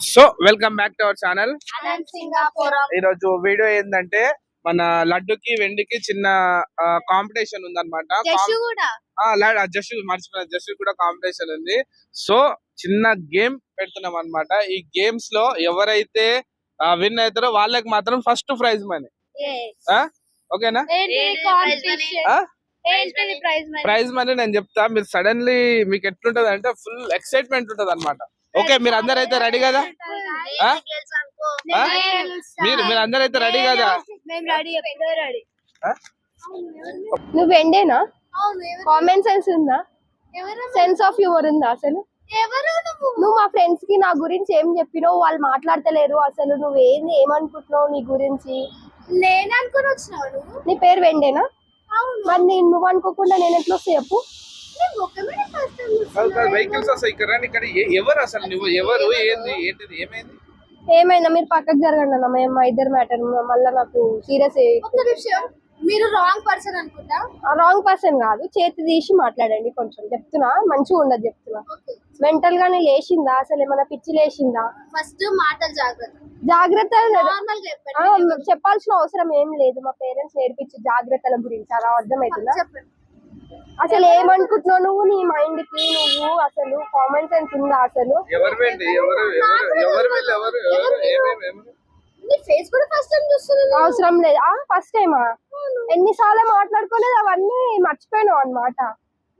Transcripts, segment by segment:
So welcome back to our channel Anant Singapuram. ఈ రోజు video ఏంటంటే మన లడ్డుకి వెండికి చిన్న కాంపిటీషన్ ఉందన్నమాట. జషు కూడా. జస్ట్ మర్చిపోయిన. జస్ట్ కూడా కాంపిటీషన్ ఉంది. సో చిన్న గేమ్ పెడుతున్నాం అన్నమాట ఈ గేమ్స్లో ఎవరైతే విన్ అవుతారో వాళ్ళకి మాత్రం ఫస్ట్ ప్రైజ్ మనీ ఓకేనా? ఏంటి కాంపిటీషన్ ఆ? ఏంటిది ప్రైజ్ మనీ ప్రైజ్ మనీ నేను చెప్తా. మీరు సడన్లీ మీకు ఎట్లుంటది అంటే ఫుల్ ఎక్సైట్మెంట్ ఉంటది అనమాట ఓకే మీరు అందరు అయితే రెడీ కదా? మీరు మీరు అందరు అయితే రెడీ కదా? నువ్వు ఎండేనా? కామన్ సెన్స్ ఉందా? సెన్స్ ఆఫ్ హ్యూమర్ ఉందా అసలు? ఎవరు నువ్వు? మా ఫ్రెండ్స్కి నా గురించి ఏం చెప్పినావు? వాళ్ళు మాట్లాడతలేరు అసలు. నువ్వు ఏంది? ఏమనుకుంటున్నావు నీ గురించి? నేను అనుకుని వచ్చినావు నువ్వు? నీ పేరు వెండేనా? అవును. మరి నేను నువ్వు అనుకోకుండా నేను ఎట్లా వస్తా చెప్పు. వెహికల్స్ వస్తాయి ఇక్కడ ఇక్కడ ఎవరు అసలు నువ్వు? ఎవరు? ఏంది? ఏంటిది? ఏమైంది? ఏమైనా మీరు పక్కకు జరగండి అన్న. మేము మా ఇద్దరు మ్యాటర్ మళ్ళీ నాకు సీరియస్ ఒక్క నిమిషం. మీరు రాంగ్ పర్సన్ అనుకుంటా? రాంగ్ పర్సన్ కాదు. చేతి తీసి మాట్లాడండి కొంచెం. చెప్తున్నా? మంచిగా ఉండదు చెప్తున్నా. మెంటల్ గానే లేచిందా? అసలు ఏమైనా పిచ్చి లేచిందా? ఫస్ట్ మాటలు జాగ్రత్త. జాగ్రత్త చెప్పాల్సిన అవసరం ఏం లేదు. మా పేరెంట్స్ నేర్పించే జాగ్రత్తల గురించి. అలా అర్థమవుతుందా? చెప్పండి. అసలు ఏమనుకుంటున్నావు నువ్వు? నీ మైండ్కి నువ్వు అసలు కామన్ సెన్స్ ఉందా అసలు? అవసరం లేదు. ఆ ఫస్ట్ టైమా ఎన్నిసార్లు మాట్లాడుకోలేదు? అవన్నీ మర్చిపోయినావు అన్నమాట.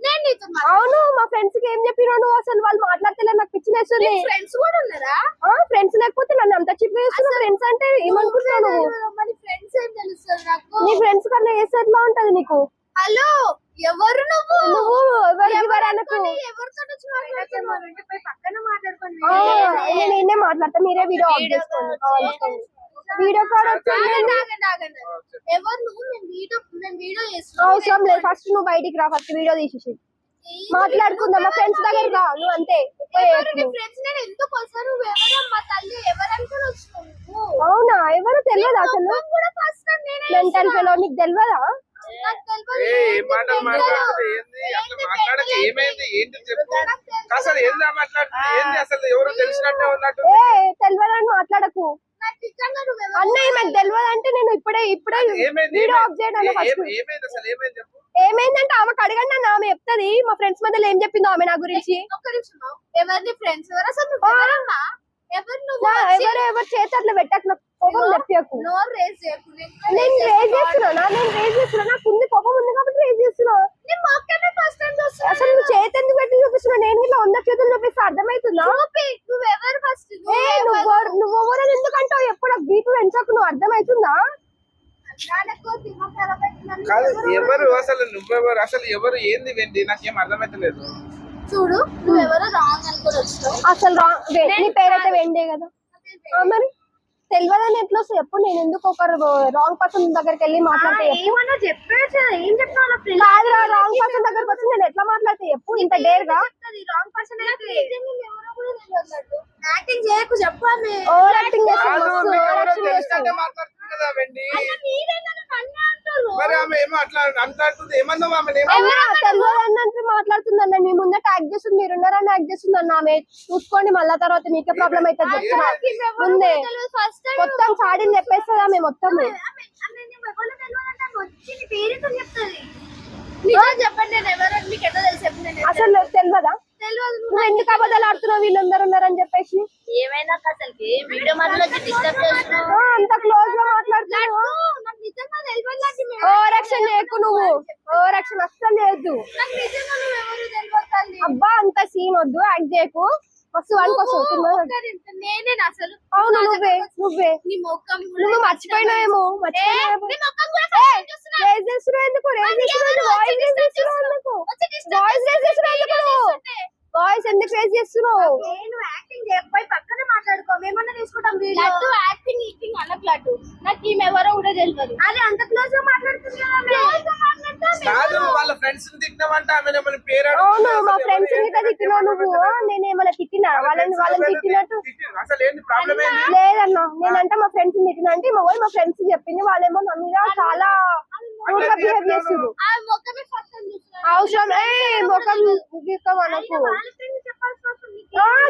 నేను నీతో అవును మా ఫ్రెండ్స్కి ఏం చెప్పినావు నువ్వు? అసలు వాళ్ళు మాట్లాడతలేదు నాకు పిచ్చిలేస్తుంది ఫ్రెండ్స్ కూడా ఉన్నారా? ఆ ఫ్రెండ్స్ లేకపోతే నన్ను అంత చిప్ చేస్తున్నా ఫ్రెండ్స్ అంటే ఏమనుకుంటున్నావు నువ్వు? మరి ఫ్రెండ్స్ ఏం తెలుస్తుంది నాకు? నీ ఫ్రెండ్స్ కన్నా ఏ ఎట్లా ఉంటది నీకు? హలో ఎవరు నువ్వు? నువ్వు ఎవరు ఎవరు అనకు అనుకుని? నేను మాట్లాడతా మీరే వీడియో ఆఫ్ చేసుకోండి. Video call. ఎవరు నువ్వు? నేను వీడియో నేను వీడియో చేస్తున్నా. అవసరం లేదు ఫస్ట్ నువ్వు బయటికి రా ఫస్ట్ వీడియో తీసేసి. మాట్లాడుకుందాం మా ఫ్రెండ్స్ దగ్గర రా నువ్వు అంతే. ఫ్రెండ్స్ నేను ఎందుకు వస్తాను? నువ్వు ఎవరమ్మా తల్లి? ఎవరు అనుకుని వచ్చినావు నువ్వు? అవునా? ఎవరు తెలియదు అసలు? మెంటల్ ఫెలో నాకు తెలియదు. ఏ ఏం మాటలు మాట్లాడుతుంది ఏంది? అట్లా మాట్లాడక ఏమైంది? ఏంటి చెప్పు? అసలు ఏంది మాట్లాడుతుంది? ఏంది అసలు ఎవరు తెలిసినట్టే ఉన్నట్టు? ఏ తెలియదని మాట్లాడకు. నాకు నిజంగా నువ్వు ఎవరు? అన్నయ్య నాకు తెలియదు అంటే నేను ఇప్పుడే ఇప్పుడే వీడియో ఆఫ్ ఏమైంది అసలు? ఏమైంది చెప్పు? ఏమైందంటే ఆమెకు అడగండి అన్న ఆమె చెప్తుంది. మా ఫ్రెండ్స్ మధ్యలో ఏం చెప్పిందో ఆమె నా గురించి. ఎవరిని ఫ్రెండ్స్ ఎవరు అసలు ఎవరు ఎవరు ఎవరు చేతి అట్లా పెట్టకు నాకు కోపం నేను నేను రేజ్ చేస్తున్నా నేను రేజ్ చేస్తున్నా నాకు ఉంది కోపం కాబట్టి రేజ్ చేస్తున్నా. అసలు నువ్వు చేతి ఎందుకు పెట్టి చూపిస్తున్నా నేను ఇట్లా వంద చేతులు చూపిస్తే అర్థమవుతుందా? చూపి నువ్వు ఎవరు ఫస్ట్ ఏ నువ్వు ఎందుకంటావు? ఎప్పుడు బీపీ పెంచకు నువ్వు అర్థమవుతుందా? కాదు ఎవరు అసలు నువ్వెవరు? అసలు ఎవరు ఏంది వెండి? నాకేం అర్థమైతలేదు. చూడు నువ్వెవరో రాంగ్ అనుకుని వచ్చినావు అసలు రా- వే- నీ పేరైతే వెండే కదా. ఆ మరి తెలియదని ఎట్లా వస్తాయి ఎప్పుడు నేను ఎందుకు ఒకరు రాంగ్ పర్సన్ దగ్గరికి వెళ్ళి మాట్లాడితే చెప్పు. ఏమన్నా చెప్పేసి ఏం చెప్తాను కాదురా రాంగ్ పర్సన్ దగ్గరకు వచ్చి నేను ఎట్లా మాట్లాడితే చెప్పు ఇంత డేర్గా? రాంగ్ పర్సన్ యాక్టింగ్ చేయకు చెప్పాలి ఓవర్ యాక్టింగ్ చేస్తాను కాదు మస్తు మీకు ఓవర్ ఎవరో యాక్టింగ్ తెలిసినట్టే చేస్తాను మాట్లాడుతుంది కదా వెండి? మీరేనా నన్ను అంటారు మరి ఆమె ఏమో అట్లా అంటాడుతుంది? ఏమన్నా ఆమె? అన్నా తెలియదు అన్నట్టు మాట్లాడుతుంది అన్న మీ ముందే ట్యాగ్ చేస్తుంది మీరు ఉన్నారని ట్యాగ్ చేస్తుంది అన్న ఆమె. చూసుకోండి మళ్ళా తర్వాత మీకే ప్రాబ్లం అయితే చెప్తున్నా. ముందే మొత్తం చాడీని చెప్పేస్తుంది ఆమె మొత్తం అసలు తెలియదా నువ్వు ఎందుకు అబద్ధాలు ఆడుతున్నావు? వీళ్ళందరూ ఉన్నారని చెప్పేసి. ఏమైనా అసలుకి? వీడియో మధ్యలో డిస్టర్బ్ చేస్తున్నావు. ఆ, అంత క్లోజ్గా మాట్లాడుతున్నావు? ఓవర్ యాక్షన్ చేయకు నువ్వు. ఓవర్ యాక్షన్ అస్సలు తల్లి. అబ్బా అంత సీన్ వద్దు యాక్ట్ చేయకు. ఒక్కరింత నేనే అసలు. అవును నువ్వే నువ్వే. నీ ముఖం నువ్వు మర్చిపోయినావేమో మర్చిపోయినావేమో. రేజ్ చేస్తున్నావు ఎందుకు రేజ్ చేస్తున్నావు. వాయిస్ రేజ్ చేస్తున్నావు ఎందుకు? వచ్చి disturb వాయిస్ రేజ్ చేస్తున్నావు ఎందుకు? చేస్తుంటే. వాయిస్ ఎందుకు రేజ్ చేస్తున్నావు? నేను యాక్టింగ్ చేయకపోయి పక్కనే మాట్లాడుకో. మేమన్నా తీసుకుంటాం వీడియో. లడ్డు యాక్టింగ్ అనకు లడ్డు. నాకు ఈమె ఎవరో కూడా తెలియదు అదే అంత క్లోజ్గా మాట్లాడుతుంది కాదు వాళ్ళ ఫ్రెండ్స్ తిట్టినామంటే ఆమె ఏమైనా పేరు అవును. మా ఫ్రెండ్స్ తిట్టినావు నువ్వు? నేను ఏమైనా తిట్టినా? వాళ్ళని వాళ్ళని తిట్టినట్టు తిట్టి- అసలు ఏంది ప్రాబ్లం ఏంది లేదన్నా. నేనంటే మా ఫ్రెండ్స్ తిట్టిన అంటే మా వాళ్ళు మా ఫ్రెండ్స్ చెప్పింది వాళ్ళేమో నా మీద చాలా రూడ్గా బిహేవ్ చూస్తున్నా అవసరం ఏ ముఖం గీకం అనకు.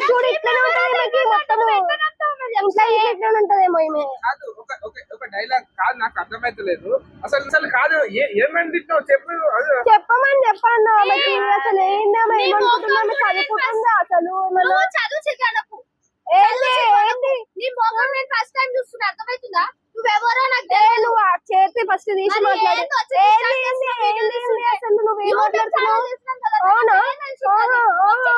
చూడు ఇట్లనే ఉంటది మొత్తము. అర్థమైతలేదు. అసలు అసలు కాదు ఏమని తిట్టినావు చెప్పు. చెప్పమని ఆమెకి అసలు ఏమనుకుంటున్నాము చదువుకుంటుందా అసలు చదువు ఏంది నీ మొఖం నేను ఫస్ట్ టైం చూస్తున్నా అర్థమవుతుందా నువ్వెవరో నాకు ఏ నువ్వు ఆ చేతి ఫస్ట్ తీసి మరి మాట్లాడు. ఏంది వచ్చి ఏంది disturb ఏంది చేస్తున్నావు? ఏంది ఏంది అసలు నువ్వు? ఏం మాట్లాడుతున్నావు? అవునా. ఆహా, ఆహా.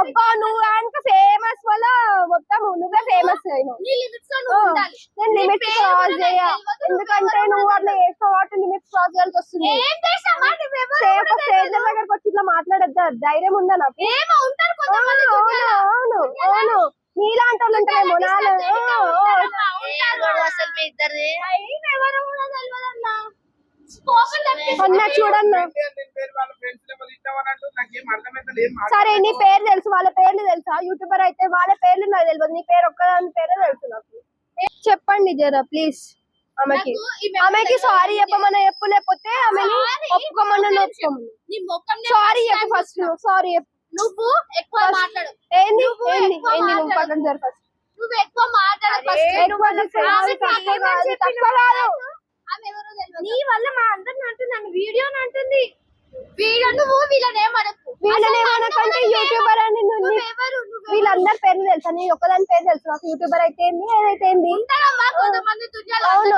అబ్బా నువ్వు కనుక ఫేమస్ వల్ల మొత్తం నువ్వే ఫేమస్ అయినావు. నీ లిమిట్స్లో నువ్వు ఉండాలి. నేను క్రాస్ చేయ. తెలియదు, ఎందుకంటే నువ్వు అట్లా చేస్తావు? కాబట్టి లిమిట్స్ క్రాస్ చేయాల్సి వస్తుంది. ఏం చేసామా నువ్వెవరో సేఫ్ కూడా స్టేజ్ తెలియదు. దగ్గరకు వచ్చి ఇట్లా మాట్లాడద్దా? ధైర్యం ఉందా నాకు? ఏమో ఉంటారు కొంతమంది అవును. అవును అవును. నీలాంటి వాళ్ళు ఉంటారేమో నాలో దునియాలో ఓ, ఓ. ఉంటారు. అసలు మీ ఇద్దరిది? ఎవరో కూడా తెలియదన్నా స్పోకెన్ అన్న చూడన్నా. ఏంటి అని నేను పేరు వాళ్ళ ఫ్రెండ్స్ ఏమో తిట్టామని అంటూ నాకేం అర్థమైతలేదు ఏం సరే నీ? పేరు తెలుసు వాళ్ళ పేర్లు తెలుసా? యూట్యూబర్ అయితే వాళ్ళ పేర్లు నాకు తెలియదు నీ పేరు ఒక్కదాని పేరే తెలుసు నాకు. చెప్పండి జరా ప్లీజ్. ఆమెకి. ఆమెకి సారీ. చెప్పమని చెప్పు లేకపోతే ఆమెని ఒప్పుకోమని ఒప్పుకోమని సారీ చెప్పు ఫస్ట్. సారీ చెప్పు. నువ్వు ఎక్కువ మాట్లాడు. ఏంది? నువ్వు ఏంది? ఎక్కువ ఏంది? నువ్వు మాట్లాడు. పక్కన జర ఫస్ట్ నువ్వు ఎక్కువ. నీ వల్ల మా అందరిని అంటున్నాను వీడియో అంటుంది. వీడియో నువ్వు యూట్యూబర్ అని నువ్వు వీళ్ళందరి పేర్లు తెలుసా? నీ ఒక్కదాని పేరు తెలుసు నాకు. యూట్యూబర్ అయితే ఏంది? ఏదైతే ఏంది? అవును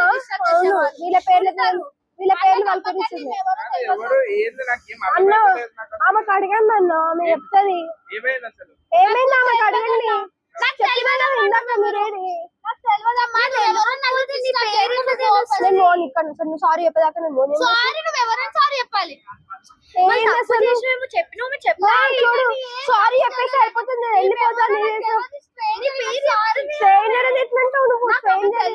అవును. వీళ్ళ. పేర్లు. వీళ్ళ పేర్లు వాళ్ళు అన్న. ఆమెకు అడగండి అన్న ఆమె చెప్తుంది. ఏమైంది ఆమెకు అడగండి. నేను మోని ఇక్కడ నువ్వు సారీ చెప్పేదాకా నేను మోని చెప్పాలి? చెప్పేసి అయిపోతుంది నేను వెళ్ళిపోతాను స్ట్రేంజర్ అని ఎట్లా అంటావు నువ్వు స్ట్రేంజర్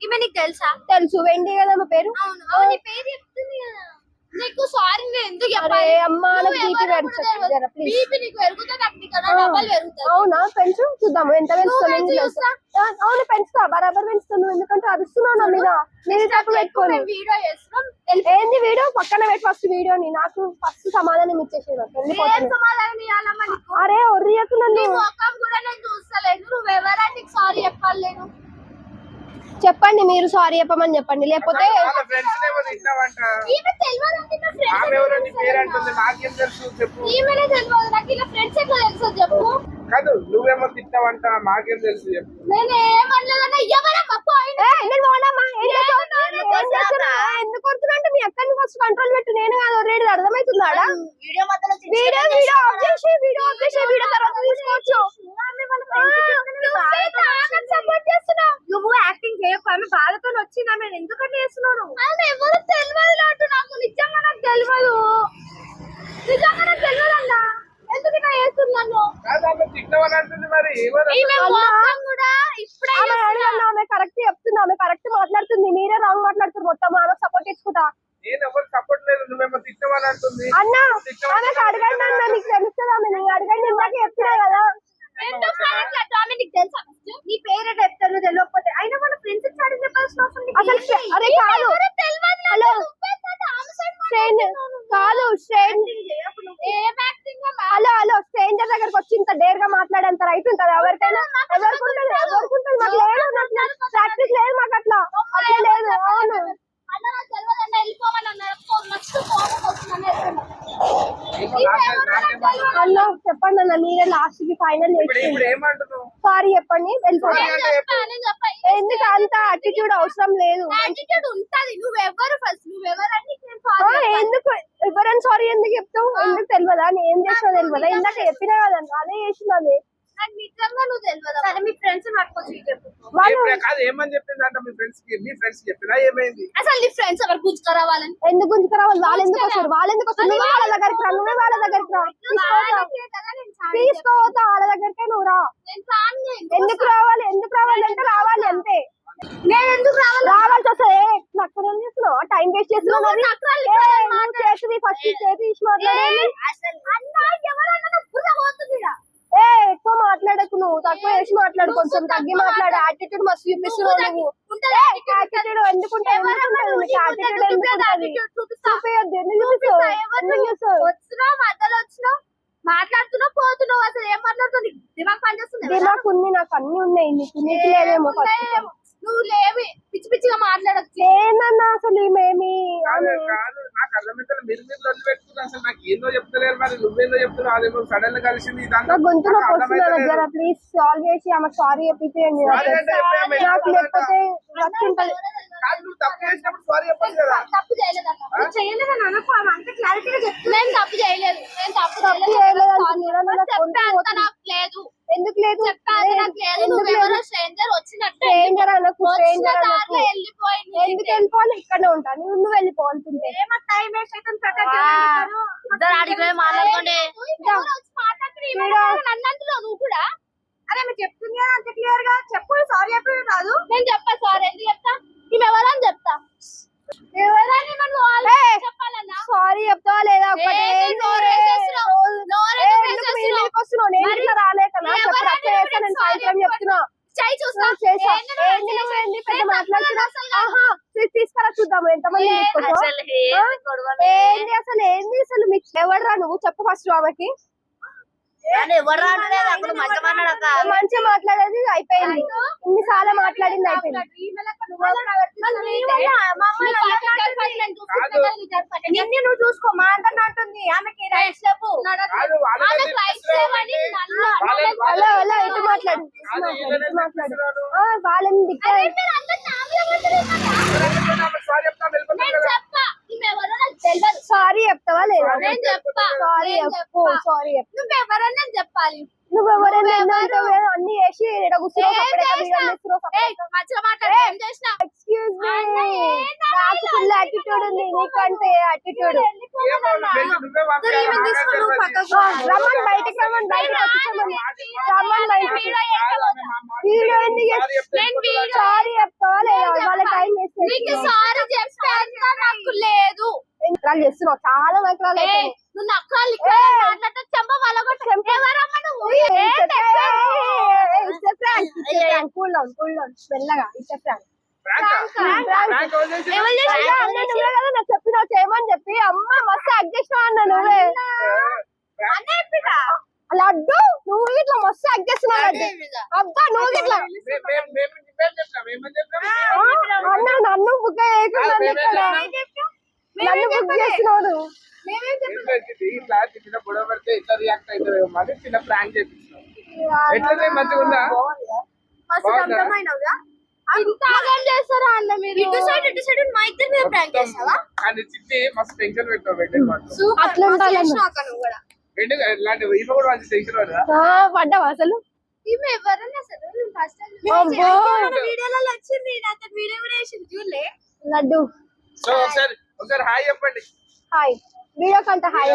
ఈమె నీకు తెలుసా? తెలుసు. వెండి కదా మా పేరు? అవును. అవును నీ పేరు చెప్తుంది కదా. నీకు సారీ నేను ఎందుకు చెప్పాలి? అమ్మా నాకు నువ్వు బీపీ ఎవరో కూడా పెరుగుతుంది జర తెలియదు. ప్లీజ్ బీపీ నీకు పెరుగుతుంది నాకు నీకు అలా డబ్బులు పెరుగుతుంది. అవునా? పెంచు చూద్దాము. ఎంత పెంచుతాను పెంచు చూస్తా. అవును పెంచుతా బరాబర్ పెంచుతాను ఎందుకంటే అరుస్తున్నావు నా మీద. నేను తప్పు పెట్టుకోను. వీడియో చేస్తున్నాం. ఏంది వీడియో? పక్కన పెట్టి ఫస్ట్ వీడియోని నాకు ఫస్ట్ సమాధానం ఇచ్చేసి సమాధానం అరే ఒర్రియకు నన్ను కూడా నేను చూస్తలేను. నువ్వెవరా నీకు సారీ చెప్పాలి నేను. చెప్పండి మీరు సారీ చెప్పమని చెప్పండి. లేకపోతే కాదు నువ్వేమో తిట్టావంట తెలుసు చెప్పు? ఎందుకు కొడుతున్నా మీ అక్కని ఫస్ట్ కంట్రోల్ పెట్టు నేను కాదు రేడు అర్థమవుతుందాడా వీడియో మధ్యలో వీడియో వీడియో ఆఫ్ చేసి వీడియో ఆఫ్ చేసి వీడియో తర్వాత తీసుకోవచ్చు సపోర్ట్ చేస్తున్నావు నువ్వు యాక్టింగ్ చేయకు ఆమె బాధతో వచ్చింది ఆమె. ఎందుకని చేస్తున్నాను ఆమె ఎవరు తెలియదు లాంటి నాకు. నిజంగా నాకు తెలియదు. నిజంగా నాకు తెలియదు అన్న ఎందుకు చేస్తున్నాను ఆమె మరి. కరెక్ట్ చెప్తుంది. ఆమె కరెక్ట్ మాట్లాడుతుంది. మీరే రాంగ్ మాట్లాడుతున్నారు. మొత్తం ఆమె సపోర్ట్ ఇచ్చుకుంటా నేను ఎవరు సపోర్ట్ లేదు నువ్వేమో తిట్టావని అంటుంది అన్న ఆమెకు అడగండి అన్న మీకు తెలుస్తుంది నేను అడగండి ఇందాక చెప్పినా కదా. ఎందుకు మాట్లాడట్లేదు? ఆమె నీకు తెలుసా? నీ పేరే చెప్తాను తెలియకపోతే అయినా మన ఫ్రెండ్స్ చాటి చెప్పాల్సిన అవసరం అసలు? అరే కాదు. హలో. కదా ఆమె side స్ట్రేంజ్ మాట్లాడుతున్నావు నువ్వు. కాదు స్ట్రేంజ్ ఏం యాక్టింగ్ అమ్మా? హలో హలో స్ట్రేంజర్ దగ్గరకు వచ్చి ఇంత డేర్గా మాట్లాడేంత రైట్ ఉంటది ఎవరికైనా ఎవరికి ఉంటది ఎవరికి ఉంటది మాకు లేదు నాకు ప్రాక్టీస్ లేదు మాకు అట్లా అట్లా లేదు అవును అన్న నాకు తెలియదన్న వెళ్ళిపోమని అన్నారు. పో, next కోపం వస్తుందని వెళ్తున్నా. ఏమో నాకే- నాకేం అర్థం అన్న చెప్పండి అన్న మీరే లాస్ట్కి ఫైనల్ ఇప్పుడు చేసి ఇప్పుడు ఏమంటున్నావు సారీ చెప్పండి. ఎందుకు అంత అటిట్యూడ్ అవసరం లేదు. ఎందుకు? ఎవరైనా సారీ ఎందుకు చెప్తావు? ఎందుకు తెలియదా నేను ఏం చేసినా తెలియదా ఇందాక చెప్పినా కదన్న అదే? చేసినది నాకు నిజంగా నువ్వు తెలియదు సరే మీ ఫ్రెండ్స్ పట్టుకొచ్చి చెప్పు. వాళ్ళు ఏం- కాదు ఏమని చెప్పిందంట మీ ఫ్రెండ్స్కి? మీ ఫ్రెండ్స్ చెప్పినా ఏమైంది? అసలు నీ ఫ్రెండ్స్ ఎవరు గుంజుకురావాలని ఎందుకు గుంజుకురావాలి వాళ్ళు? ఎందుకు వస్తారు? వాళ్ళు ఎందుకు వస్తారు? నువ్వే వాళ్ళ దగ్గరికి రా నువ్వే వాళ్ళ దగ్గరికి రా. తీసుకోతా తీసుకోవద్దా వాళ్ళ దగ్గరికే నువ్వు రా ఎందుకు రావాలి? ఎందుకు రావాలి అంటే రావాలి అంతే. నేను ఎందుకు రావాలి? రావాల్సి వస్తుంది. ఏం చేస్తున్నావు? టైం వేస్ట్ చేస్తున్నావు నువ్వు ఫస్ట్ చేతి తీసి మాట్లాడేది. ఏ ఎక్కువ మాట్లాడకు నువ్వు. తక్కువ చేసి మాట్లాడు కొంచెం తగ్గి మాట్లాడు. యాటిట్యూడ్ మస్తు చూపిస్తున్నావు నువ్వు యాటిట్యూడ్ యాటిట్యూడ్ ఎందుకు చూపిస్తావు? ఎందుకు చూస్తావు వచ్చినావు మధ్యలో వచ్చినావు? మాట్లాడుతున్నావు పోతున్నావు అసలు. ఏం మాట్లాడుతున్నావు? నీకు దిమాగ్ పని చేస్తుంది దిమాక్ ఉంది నాకు అన్ని ఉన్నాయి. నీకు నీకు నువ్వు లేవి. పిచ్చి పిచ్చిగా మాట్లాడచ్చు. ఏందన్నా అసలు నా. జర ప్లీజ్ సాల్వ్ చేసి ఆమె సారీ చెప్పిపోయండి Sorry అంటే చెప్పేయమ్మ, నాకు లేకపోతే తప్పు చేసినప్పుడు సారీ చెప్పచ్చు కదా. తప్పు చేయలేదని అనుకో అంత క్లారిటీగా చెప్తుంది నేను తప్పు చేయలేదు. నేను తప్పు తప్పు చేయలేదు. చేయలేదు అంటున్నారా? నా చెప్పే గొంతు అంత పోతుంది. నాకు లేదు. ఎందుకు లేదు? చెప్పే అంత నాకు లేదు. నువ్వెవరో స్ట్రేంజర్ వచ్చినట్టు స్ట్రేంజర్ అనకు స్ట్రేంజర్ అనకు. వెళ్ళిపోయింది. ఎందుకు వెళ్ళిపోవాలి? ఇక్కడనే ఉంటాను నువ్వు నువ్వు వెళ్ళిపోవాల్సిందే. ఏమో టైం వేస్ట్ అయితే ఇద్దరు అడిగిపోయి మాట్లాడుకోండి. నన్ను అంటున్నావు నువ్వు కూడా? అరే మీరు చెప్తుంది కదా అంత క్లియర్గా. చెప్పు సారీ చెప్పి రాదు. నేను చెప్పా సారీ ఎందుకు చెప్తా? ఈమె ఎవరని చెప్తా? సారీ చెప్తావా లేదా? రాలే కదా. నేను సాయంత్రం. చెప్తున్నా. తీసుకురా చూద్దాం ఎంతమంది? అసలు? ఏంది అసలు? ఏంది అసలు? మీకు ఎవడరా నువ్వు? చెప్పు ఫస్ట్ ఆమెకి అని ఎవరు రావట్లేదు అక్కడ మంచి మాట్లాడేది అయిపోయింది. ఇన్నిసార్లు మాట్లాడింది అయిపోయింది. నిన్ను నువ్వు చూసుకో మా అంతా అంటుంది. ఆమెకి రైట్స్ లేవు. అలా ఇటు మాట్లాడు మాట్లాడు వాళ్ళని దిక్కా అరే మీరు అందరూ నామలో పడుతున్నారు సారీ చెప్తా వెళ్ళిపోతాం నేను కదా చెప్పా ఈమె ఎవరో నాకు తెలియదు సారీ చెప్తావా లేదా నేను చెప్పా సారీ నేను చెప్పు చెప్పా. సారీ చెప్పు నువ్వెవరని నేను చెప్పాలి నువ్వు ఎవరైనా నువ్వెవరు? అన్ని చేసి ఈడ కూర్చున్నావు ఏం సపరేట్గా చేసినా? వీడియోలు తీస్తున్నావు ఏయ్, మంచిగా మాట్లాడు ఏం చేసినా ఎక్స్క్యూజ్ మీ అన్న, ఏందన్నా నాకు ఇలా ఫుల్ వచ్చి యాటిట్యూడ్ ఉంది నీకంటే యాటిట్యూడ్ ఏమో, వెళ్ళి నువ్వే పంపించాలి. ఈమెను నాకేం తీసుకొని నువ్వు తెలియదు. పక్కకు రమ్మని బయటికి రమ్మని బయటకు వచ్చేసామని రమ్మని. బయటికి వీడియో ఎందుకు సారీ చెప్తావా లేదా? వాళ్ళ టైం వేస్ట్ నీకు సారీ చెప్పేంత నాకు లేదు. నకరాలు చేస్తున్నావు. చాలా నకరాలు. నువ్వు చెంప? ఏయ్, ఏం it's a చెప్పావు? prank. It's a prank. It's a prank. Cool down, cool down. మెల్లగా it's prank. Prank Prank. Prank ఎవరు చేసిండ్రు? ఎవరు చేసిండ్రు? అన్న నువ్వే కదా నాకు చెప్పినావు చేయమని చెప్పి అమ్మ మస్తు యాక్ట్ చేసినావు అన్న నువ్వే అన్న చెప్పినా? లడ్డు నువ్వు ఇట్లా మస్తు యాక్ట్ చేస్తున్నావు అబ్బా నువ్వు ఇట్లా అన్న నన్ను బుక్ చేయకుండా నన్ను బుక్ చేస్తున్నావు? ఇట్లా చిన్న గొడవ పెడితే ఇట్లా రియాక్ట్ అవుతుంది అని చిన్న ప్రాంక్ చేపిస్తున్నాం ఎట్లనే మంచిగా ఉందా అట్లా పడ్డావా అసలు? ఈమె ఎవరన్నా అసలు ఫస్ట్ అబ్బో. వీడియోలలో వచ్చింది నాకు వీడియో కూడా వేసింది చూడలే. లడ్డు. సో ఒకసారి ఒకసారి హాయ్ చెప్పండి. హాయ్. వీడియో కంటే హాయ్